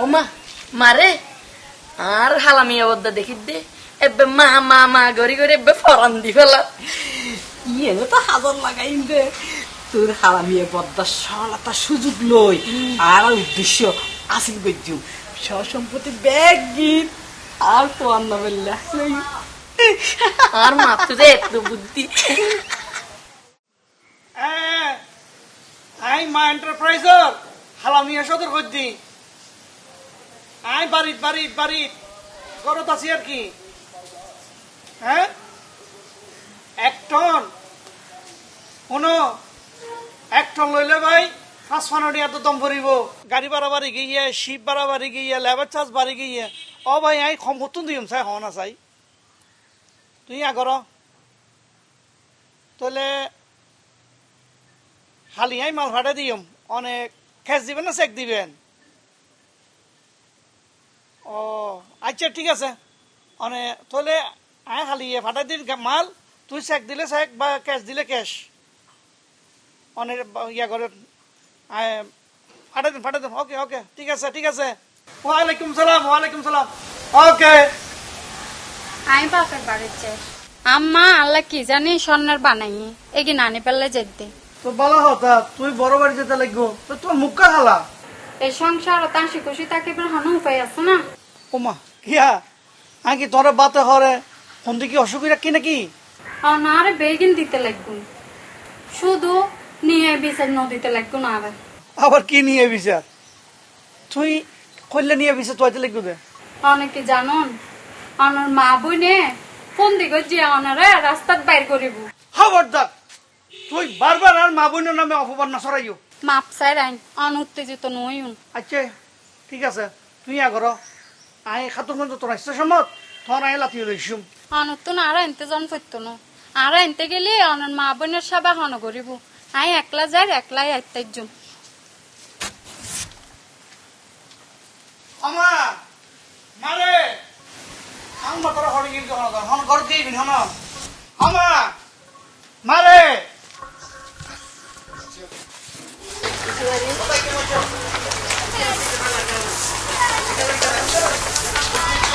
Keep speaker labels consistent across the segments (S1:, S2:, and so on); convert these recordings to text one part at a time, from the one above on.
S1: ও মা মারে। আর হালামি অবদ্ধা দেখি দে। এবে মা মা মা গড়ি গড়ি এবে ফরান দি ফেলা।
S2: ইয়ে তো হাজার লাগাই দে। তোর পদ্মার সরলতা সুযোগ লই। আর উদ্দেশ্য আসিল গজ্জু সসম্পত্তি ব্যাগ গীত আর তো বেল্লা
S1: আর মা তো যে এত বুদ্ধি।
S3: আই মা এন্টারপ্রাইজর হালামিয়া সদর করছি আই বাড়িত বাড়িত বাড়িত ঘরত আছি আর কি। হ্যাঁ? এক টন। শুনো, এক টন লইলে ভাই, পাঁচ দম ভাড়া গিয়ে, শিপ গিয়ে গিয়ে। ও ভাই, আই দিম, চাই না চাই তুই তাহলে হালিয়াই মাল ভাড়া দিম। অনেক। ক্যাশ দিবেন না চেক দিবেন ও আচ্ছা ঠিক আছে। অনে তাহলে আয় হালিয়ে ভাড়া দিন মাল তুই চেক দিলে চেক বা ক্যাশ দিলে ক্যাশ। অনেক ইয়া করে আয় ফাটা দিন ফাটা দিন। ওকে ওকে ঠিক আছে ঠিক আছে। ওয়ালাইকুম সালাম ওয়ালাইকুম সালাম। ওকে।
S4: আমি বাপের বাড়ির চাই। আম্মা আল্লাহ কি জানি স্বর্ণের বানাই? এগি নানি পেলে যেতে?
S3: তো বলা হতা তুই বড় বাড়ি যেতে লাগবো। তো তোর মুখা খালা।
S4: এই সংসার তাঁসি খুশি থাকিবার হানো উপায় আছে না?
S3: ওমা কিয়া আগে তোরে বাতে হরে? ফোন কি অসুবিধা কি নাকি?
S4: আর না আরে বেগিন দিতে লাগবো। শুধু নিয়ে বিচার নদীতে লাগবো না আরে
S3: আবার কি নিয়ে বিচার? তুই কইলে নিয়ে বিচার তুই লাগবে দে।
S4: অনেকে জানন আমার মা বইনে ফোন দিকে যে অনারে রাস্তাত বাইর করিব।
S3: খবরদার তুই বারবার আর মা বোনের নামে অপমান না সরাইও
S4: মাপ চাই রাইন অনুত্তেজিত নইন
S3: আচ্ছা ঠিক আছে তুই আগর আই খাতুন গঞ্জ তোর আসছে সমত তোর আই লাতিয়ে লইছুম
S4: অনুত্ত না আর এনতে জন করতো না আর এনতে গেলে অনার মা বোনের সেবা হন করিব। আই একলা যাই একলাই আইতাই জুম।
S3: আমা মারে। আং মাতরা হরি গিন তো হন হন ঘর দিয়ে বিন হন। আমা মারে।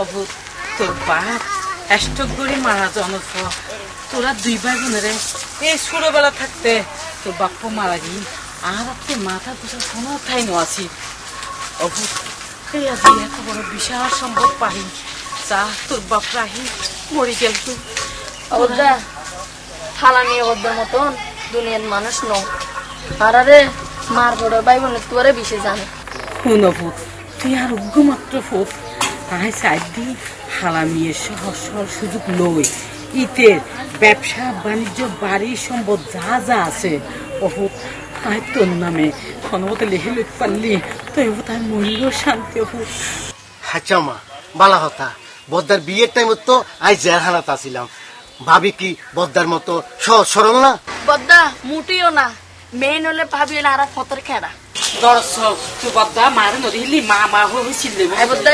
S2: অভূত তোর বাপ। এস্টক করে মারা পর তোরা দুই ভাই বোনেরে এই ছোটবেলা থাকতে তোর বাপ্পা মারা গি আর আপনি মাথা গোসা কোনো ঠাই নো আছি। অভূত এই আজি এত বড় বিশাল সম্পদ পাহি যা তোর বাপ রাহি মরে গেল তুই
S1: হালামি অবদ্ধার মতন দুনিয়ার মানুষ ন আর আরে মার বড় ভাই বোন তোরে বেশি জানে।
S2: শুন ফুট তুই আর উগ্র মাত্র ফুট। সাইড দি হালামিয়ে সহজ সহজ সুযোগ লই ইতের ব্যবসা বাণিজ্য বাড়ি সম্পদ যা যা আছে অফুট তাই তোর নামে। ক্ষণমতে লেহে লইতে পারলি তুই তাই মরিল শান্তি অফুট
S5: আচ্ছা মা বালা কথা বদ্দার বিয়ের টাইম তো আই জেরহানাত আসিলাম ভাবি কি বদ্দার মতো সহজ সরল না?
S1: বদ্দা মুটিও না। মেন হলে ভাবিও না আর ফতর খেড়া।
S2: দর্শক তুই বদ্দা মারে নদী মা মা হয়েছিল
S1: আই বদ্দা